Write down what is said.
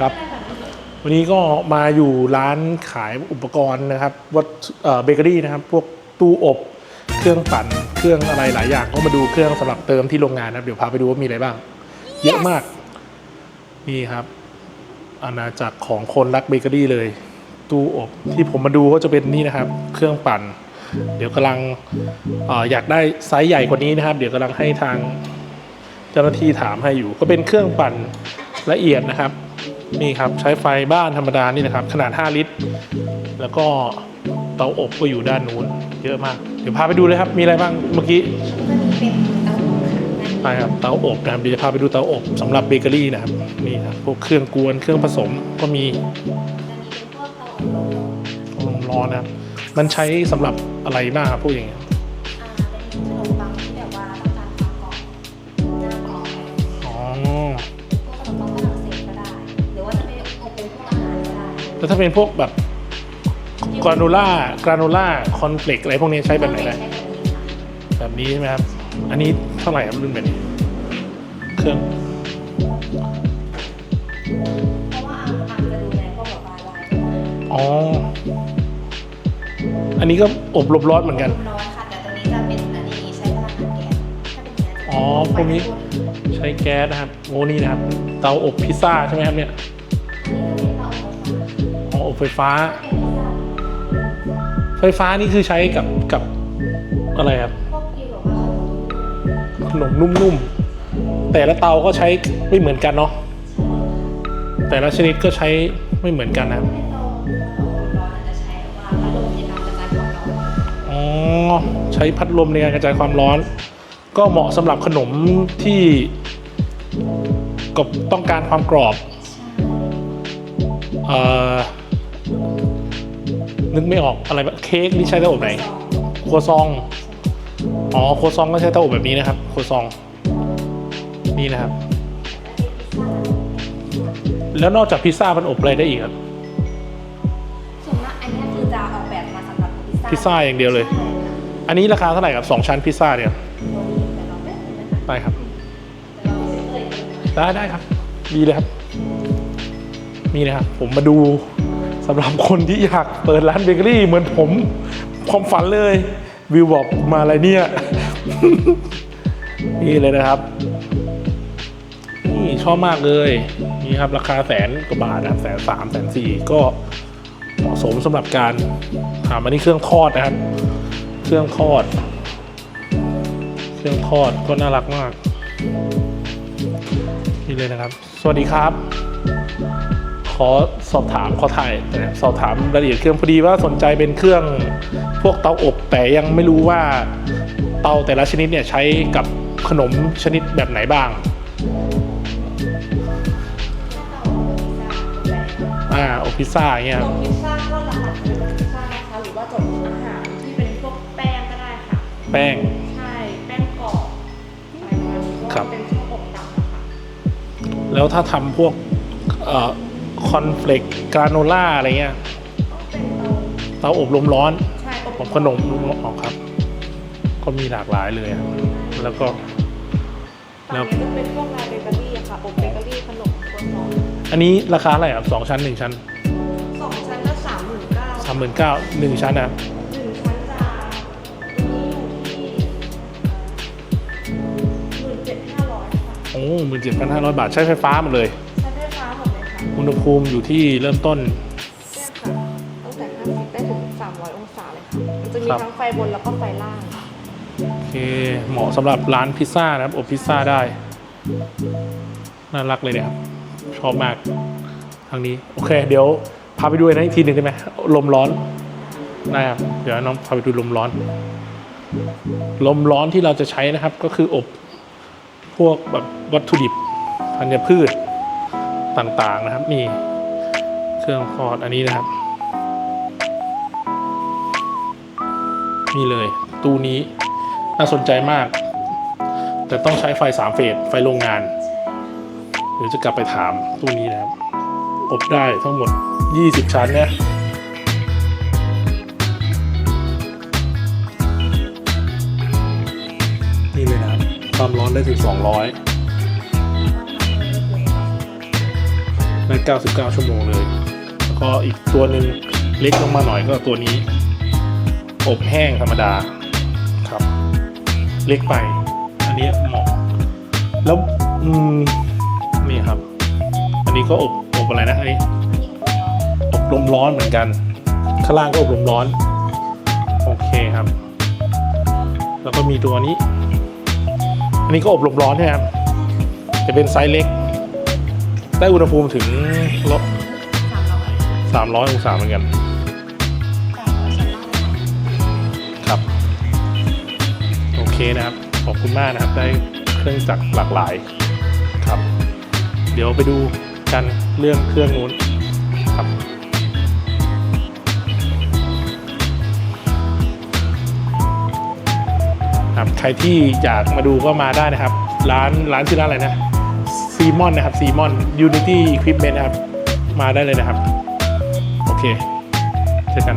ครับ วันนี้ก็มาอยู่ร้านขายอุปกรณ์นะครับวัตเบเกอรี่นะครับ พวกตู้อบ เครื่องปั่น เครื่องอะไรหลายอย่าง ก็มาดูเครื่องสำหรับเติมที่โรงงานนะครับ เดี๋ยวพาไปดูว่ามีอะไรบ้าง เยอะมาก นี่ครับ อาณาจักรของคนรักเบเกอรี่เลย ตู้อบที่ผมมาดูก็จะเป็นนี่นะครับ เครื่องปั่น เดี๋ยวกำลังอออยากได้ไซส์ใหญ่กว่านี้นะครับ เดี๋ยวกำลังให้ทางเจ้าหน้าที่ถามให้อยู่ ก็เป็นเครื่องปั่นละเอียดนะครับ นี่ครับใช้ไฟบ้านธรรมดานี่นะครับ ขนาด 5 ลิตร แล้วก็เตาอบก็อยู่ด้านนู้น เยอะมาก เดี๋ยวพาไปดูเลยครับ มีอะไรบ้างเมื่อกี้ก็มีเป็นเตาอบค่ะไปครับเตาอบนะครับเดี๋ยวจะพาไปดูเตาอบสำหรับเบเกอรี่นะครับนี่ครับพวกเครื่องกวนเครื่องผสมก็มีอันนี้เป็นพวกเตาอบลมลมร้อนนะครับมันใช้สำหรับอะไรบ้างครับพวกอย่างเงี้ย แล้วถ้าเป็นพวกแบบกราโนล่ากราโนล่าคอนเฟลกอะไรพวกนี้ใช้แบบไหนได้ใช้แบบนี้ค่ะแบบนี้ใช่ไหมครับ อันนี้เท่าไหร่ครับรุ่นแบบนี้ เครื่องเพราะว่าอาร์มอาร์มจะดูแลพวกแบบวายอ๋อ อันนี้ก็อบลมร้อนเหมือนกันร้อนค่ะแต่ตัวนี้จะเป็นอันนี้ใช้พลังงานแก๊สถ้าเป็นแก๊สจะอ๋อพวกนี้ใช้แก๊สนะครับโอ้นี่นะครับ เตาอบพิซซ่าใช่ไหมครับเนี่ย อบไฟฟ้า ไฟฟ้านี่คือใช้กับกับอะไรครับขนมนุ่มๆ แต่ละเตาก็ใช้ไม่เหมือนกันเนาะแต่ละชนิดก็ใช้ไม่เหมือนกันนะครับไม่ต้องร้อนอาจจะใช้แบบว่าพัดลมในการกระจายความร้อนอ๋อใช้พัดลมในการกระจายความร้อน ก็เหมาะสำหรับขนมที่กบต้องการความกรอบ เอ่อ นึกไม่ออกอะไรแบบเค้กนี่ใช้เตาอบไหนครัวซองอ๋อครัวซองก็ใช้เตาอบแบบนี้นะครับครัวซอง นี่นะครับ แล้วนอกจากพิซซ่ามันอบอะไรได้อีกครับส่วนมากอันเนี้ยคือจะออกแบบมาสำหรับพิซซ่าพิซซ่าอย่างเดียวเลยใช่ค่ะอันนี้ราคาเท่าไหร่ครับสองชั้นพิซซ่าเนี่ยตัวนี้แต่เราไม่เป็นนะคะได้ครับแต่เราไม่เคยกินนะได้ได้ครับ ดีเลยครับ นี่นะครับ ผมมาดูสำหรับคนที่อยากเปิดร้านเบเกอรี่เหมือนผมความฝันเลย วิวบอกมาอะไรเนี่ย นี่เลยนะครับ นี่ชอบมากเลย นี่ครับราคาแสนกว่าบาทนะครับแสนสามแสนสี่ก็เหมาะสมสำหรับการถามอันนี้เครื่องทอดนะครับ เครื่องทอด เครื่องทอดก็น่ารักมาก นี่เลยนะครับ สวัสดีครับข อสอบถามขอถ่ายนะสอบถามรายละเอียดเครื่องพอดีว่าสนใจเป็นเครื่องพวกเตาอบแต่ยังไม่รู้ว่าเตาแต่ละชนิดเนี่ยใช้กับขนมชนิดแบบไหนบ้างอ่าอบพิซซ่าอย่างเงี้ยจบพิซซ่าก็หลักๆจะเป็นพิซซ่านะคะหรือว่าจบอาหารที่เป็นพวกแป้งก็ได้ค่ะ แป้ง ใช่ แป้งกรอบอะไรประมาณนี้ครัก็บเป็นช่วงอบต่ำนะคะแล้วถ้าทำพวกเอ่อ คอนเฟลกกราโนล่าอะไรเงี้ยก็เป็นเตาเตาอบลมร้อนใช่อบผมขนมออกครับ ก็มีหลากหลายเลยอะแล้วก็ตอนนี้จะเป็นพวกลายเบเกอรี่อะค่ะอบเบเกอรี่ขนมตัวน้องอันนี้ราคาเท่าไหร่ครับสองชั้นหนึ่งชั้นสองชั้นก็สามหมื่นเก้าสามหมื่นเก้าหนึ่งชั้นนะครับหนึ่งชั้นจะตัวนี้อยู่ที่หมื่นเจ็ดห้าร้อยค่ะโอ้หมื่นเจ็ดพันห้าร้อยบาทใช้ไฟฟ้าหมดเลย อุณหภูมิอยู่ที่เริ่มต้นเนี่ยค่ะตั้งแต่ 50 ได้ถึง 300 องศาเลยค่ะมันจะมีครับ ทั้งไฟบนแล้วก็ไฟล่าง โอเคเหมาะสำหรับร้านพิซซ่านะครับอบพิซซ่าได้ น่ารักเลยเนี่ยครับชอบมากทางนี้ โอเค เดี๋ยวพาไปดูนะอีกทีหนึ่งได้ไหมลมร้อนได้ครับเดี๋ยวน้องพาไปดูลมร้อน ลมร้อนที่เราจะใช้นะครับก็คืออบ พวกแบบวัตถุดิบธัญพืช ต่างๆนะครับ นี่เครื่องทอดอันนี้นะครับ นี่เลยตู้นี้น่าสนใจมาก แต่ต้องใช้ไฟสามเฟสไฟโรงงานเดี๋ยวจะกลับไปถามตู้นี้นะครับ อบได้ทั้งหมด 20 ชั้นนี่ยนี่เลยนะครับความร้อนได้ถึง 200 ได้99 ชั่วโมงเลย แล้วก็อีกตัวหนึ่งเล็กลงมาหน่อยก็ตัวนี้ อบแห้งธรรมดาครับ เล็กไป อันนี้เหมาะ แล้วอืมนี่ครับ อันนี้ก็อบอบอะไรนะอันนี้อบลมร้อนเหมือนกัน ข้างล่างก็อบลมร้อน โอเคครับ แล้วก็มีตัวนี้ อันนี้ก็อบลมร้อนใช่ไหมครับจะเป็นไซส์เล็ก ได้อุณหภูมิถึงลบสามร้อย300องศาเหมือนกันแต่ส่วนมากเลยค่ะครับ โอเคนะครับ ขอบคุณมากนะครับได้เครื่องจักรหลากหลายครับ เดี๋ยวไปดูกันเรื่องเครื่องนู้นครับครับ ใครที่อยากมาดูก็มาได้นะครับ ร้านร้านชื่อร้านอะไรนะ ซีมอนนะครับซีมอน Unity Equipment นะครับ มาได้เลยนะครับ โอเค เจอกัน